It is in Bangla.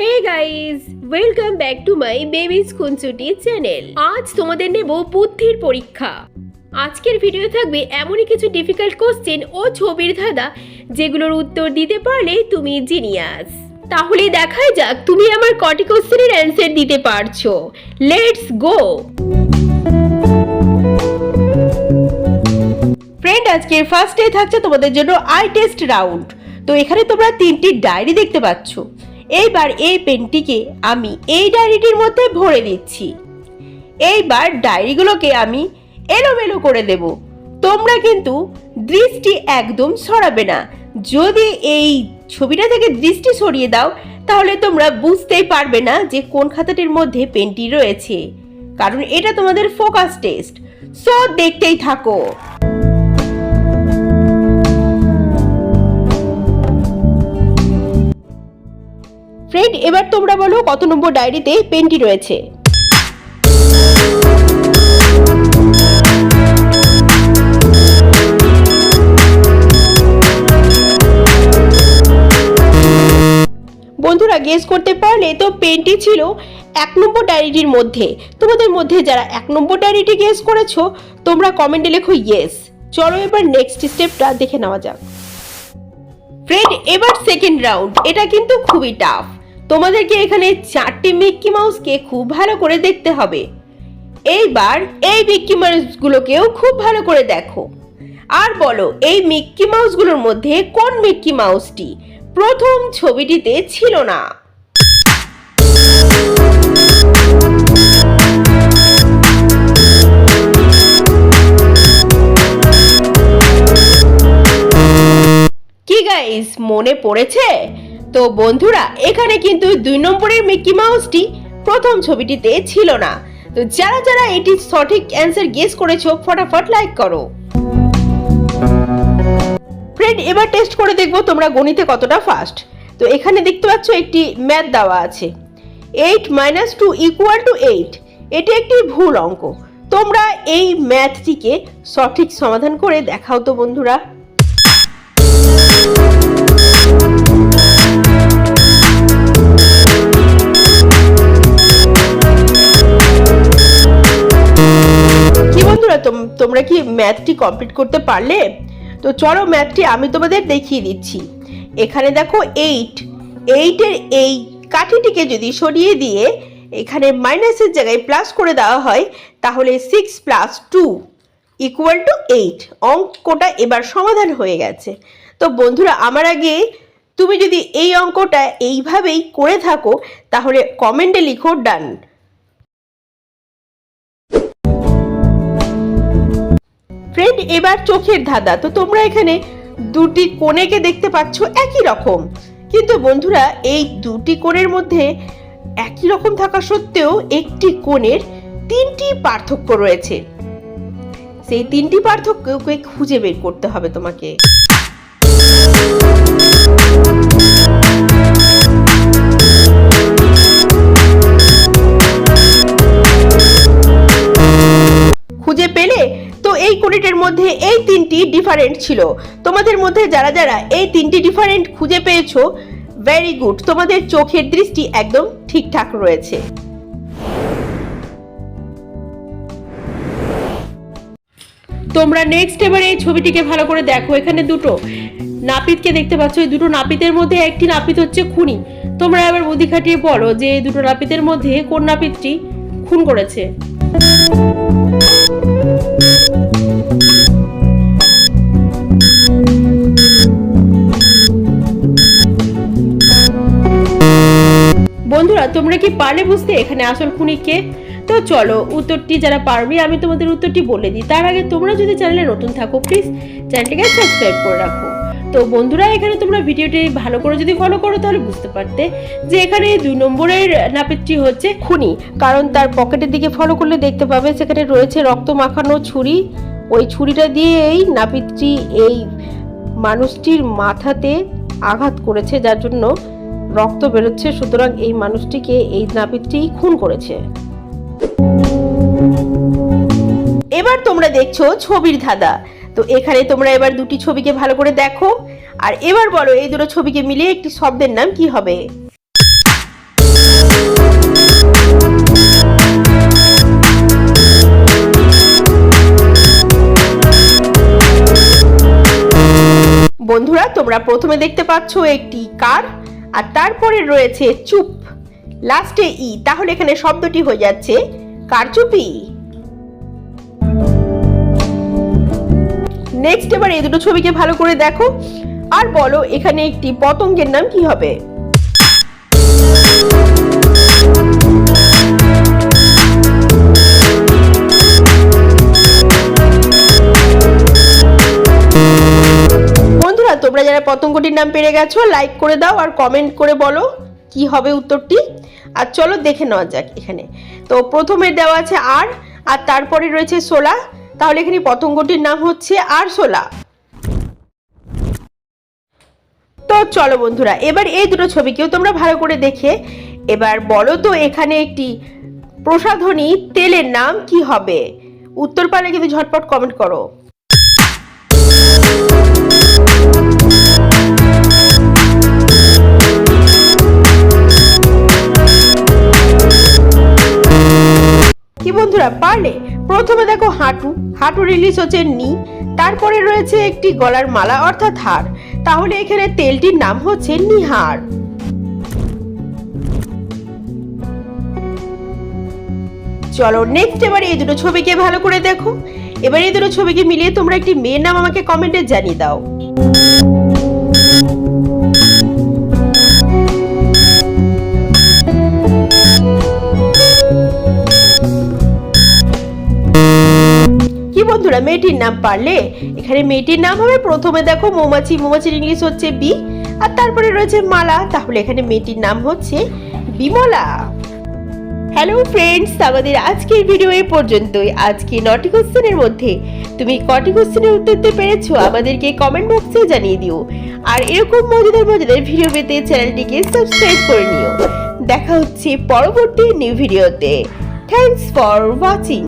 Hey guys welcome back to my babies খুনসুটি চ্যানেল আজ তোমাদের নেব বুদ্ধির পরীক্ষা। আজকের ভিডিও থাকবে এমনই কিছু ডিফিকাল্ট কোশ্চেন ও ছবির ধাঁধা, যেগুলোর উত্তর দিতে পারলে তুমি জিনিয়াস তাহলে দেখাই যাক তুমি আমার কটি কোশ্চেনের অ্যান্সার দিতে পারছ। লেটস গো ফ্রেন্ড আজকের ফার্স্ট ডে থাকছে তোমাদের জন্য আই টেস্ট রাউন্ড তো এখানে তোমরা তিনটি ডায়েরি দেখতে পাচ্ছ। এইবার এই পেনটিকে আমি এই ডায়েরিটির মধ্যে ভরে দিচ্ছি। এইবার ডায়েরিগুলোকে আমি এলোমেলো করে দেব। তোমরা কিন্তু দৃষ্টি একদম সরাবে না। যদি এই ছবিটা থেকে দৃষ্টি সরিয়ে দাও, তাহলে তোমরা বুঝতেই পারবে না যে কোন খাতাটির মধ্যে পেনটি রয়েছে। কারণ এটা তোমাদের ফোকাস টেস্ট। সো দেখতেই থাকো। ফ্রেন্ড এবার তোমরা বলো কত নম্বর ডায়েরিতে পেনটি রয়েছে। বন্ধুরা গেস করতে পারলে তো পেনটি ছিল এক নম্বর ডায়েরিটির মধ্যে। তোমাদের মধ্যে যারা এক নম্বর ডায়েরিটি গেস করেছ, তোমরা কমেন্টে লেখো ইয়েস চলো এবার নেক্সট স্টেপটা দেখে নেওয়া যাক। ফ্রেন্ড এবার সেকেন্ড রাউন্ড এটা কিন্তু খুবই টাফ তোমাদেরকে এখানে চারটি মিক্কি মাউসকে খুব ভালো করে দেখতে হবে। এইবার এই মিক্কি মাউসগুলোকেও খুব ভালো করে দেখো। আর বলো, এই মিক্কি মাউসগুলোর মধ্যে কোন মিক্কি মাউসটি প্রথম ছবিটিতে ছিল না? কি গাইস মনে পড়েছে? তো বন্ধুরা, এখানে কিন্তু দুই নম্বরের মিকি মাউসটি প্রথম ছবিটিতে ছিল না। তো যারা যারা এটি সঠিক অ্যান্সার গেস করেছ, ফটাফট লাইক করো। ফ্রেন্ড, এবার টেস্ট করে দেখব তোমরা গণিতে কতটা ফাস্ট। তো এখানে দেখতে পাচ্ছ একটি ম্যাথ দেওয়া আছে। Eight minus two equal to eight, এটি একটি ভুল অঙ্ক। তোমরা এই ম্যাথটিকে সঠিক সমাধান করে দেখাও তো বন্ধুরা। তোমরা কি ম্যাথটি কমপ্লিট করতে পারলে? তো চলো ম্যাথটি আমি তোমাদের দেখিয়ে দিচ্ছি। এখানে দেখো এইট এইটের এই কাঠিটিকে যদি সরিয়ে দিয়ে এখানে মাইনাসের জায়গায় প্লাস করে দেওয়া হয়, তাহলে six plus two equal to eight অঙ্কটা এবার সমাধান হয়ে গেছে। তো বন্ধুরা, আমার আগে তুমি যদি এই অঙ্কটা এইভাবেই করে থাকো, তাহলে কমেন্টে লিখো ডান ফ্রেন্ড এবার চোখের ধাঁধা। তো তোমরা এখানে দুটি কোণেকে দেখতে পাচ্ছ একই রকম। কিন্তু বন্ধুরা, এই দুটি কোণের মধ্যে একই রকম থাকা সত্ত্বেও একটি কোণের তিনটি পার্থক্য রয়েছে। সেই তিনটি পার্থক্যকে খুঁজে বের করতে হবে তোমাকে। মধ্যে এই তিনটি ডিফারেন্ট ছিল। তোমাদের মধ্যে যারা যারা এই তিনটি ডিফারেন্ট খুঁজে পেয়েছ ভেরি গুড তোমাদের চোখের দৃষ্টি একদম ঠিকঠাক রয়েছে। তোমরা নেক্সট এবার এই ছবিটিকে ভালো করে দেখো, এখানে দুটো নাপিতকে দেখতে পাচ্ছ। এই দুটো নাপিতের মধ্যে একটি নাপিত হচ্ছে খুনি। তোমরা এবার বুদ্ধি খাটিয়ে বলো যে এই দুটো নাপিতের মধ্যে কোন নাপিতটি খুন করেছে? তোমরা কি পারলে বুঝতে এখানে আসল খুনি কে? তো চলো, উত্তরটি যারা পারবে, আমি তোমাদের উত্তরটি বলে দিই। তার আগে তোমরা যদি চ্যানেলে নতুন থাকো প্লিজ চ্যানেলটিকে সাবস্ক্রাইব করে রাখো। তো বন্ধুরা, এখানে তোমরা ভিডিওটি ভালো করে যদি ফলো করো, তাহলে বুঝতে পারতে যে এখানে দুই নম্বরের নাপিতটি হচ্ছে খুনি। কারণ তার পকেটের দিকে ফলো করলে দেখতে পাবে সেখানে রয়েছে রক্ত মাখানো ছুরি। ওই ছুরিটা দিয়ে এই নাপিতটি এই মানুষটির মাথাতে আঘাত করেছে, যার জন্য রক্ত বেরোচ্ছে, সুতরাং এই মানুষটিকে এই নাপিতটি খুন করেছে। এবার তোমরা দেখছ ছবির ধাঁধা। তো এখানে তোমরা এবার দুটি ছবিকে ভালো করে দেখো। আর এবার বলো, এই দুটো ছবিকে মিলিয়ে একটি শব্দের নাম কি হবে? বন্ধুরা, তোমরা প্রথমে দেখতে পাচ্ছ একটি কার। আর তারপরে রয়েছে চুপ। লাস্টে ই, তাহলে এখানে শব্দটি হয়ে যাচ্ছে কারচুপি। নেক্সট এবার এই দুটো ছবিকে ভালো করে দেখো। আর বলো, এখানে একটি পতঙ্গের নাম কি হবে? পতঙ্গটির নাম পেরে গেছো লাইক করে দাও আর কমেন্ট করে বলো কি হবে উত্তরটি। আর চলো দেখে নেওয়া যাক এখানে। তো প্রথমে দেওয়া আছে আর আর তারপরে রয়েছে সোলা। তাহলে এখানে পতঙ্গটির নাম হচ্ছে আর সোলা। তো চলো বন্ধুরা, এবার এই দুটো ছবিকেও তোমরা ভালো করে দেখে, এবার বলো তো এখানে একটি প্রসাধনী তেলের নাম কি হবে? উত্তর পারলে কিন্তু ঝটপট কমেন্ট করো। বন্ধুরা, পারলে প্রথমে দেখো হাঁটু। হাঁটু রিলিজ হচ্ছে নি। তারপরে রয়েছে একটি গলার মালা অর্থাৎ হার। তাহলে এখানে তেলটির নাম হচ্ছে নিহার। চলো নেক্সট এবার এই দুটো ছবিকে ভালো করে দেখো। এবার এই দুটো ছবিকে মিলিয়ে তোমরা একটি মেয়ের নাম আমাকে কমেন্টে জানিয়ে দাও। বন্ধুরা, মেয়েটির নাম পারলে? এখানে মেয়েটির নাম হবে প্রথমে দেখো মৌমাছি, মৌমাছির ইংলিশ হচ্ছে বি, আর তারপরে রয়েছে মালা, তাহলে এখানে মেয়েটির নাম হচ্ছে বিমলা। হ্যালো ফ্রেন্ডস আমাদের আজকের ভিডিও এই পর্যন্তই। আজকে নটি কোশ্চেনের মধ্যে। তুমি কটি কোশ্চেনের উত্তর দিতে পেরেছ, আমাদেরকে কমেন্ট বক্সে জানিয়ে দিও। আর এরকম মজাদার মজাদার ভিডিও পেতে চ্যানেলটিকে সাবস্ক্রাইব করে নিও। দেখা হচ্ছে পরবর্তী নিউ ভিডিওতে থ্যাঙ্কস ফর ওয়াচিং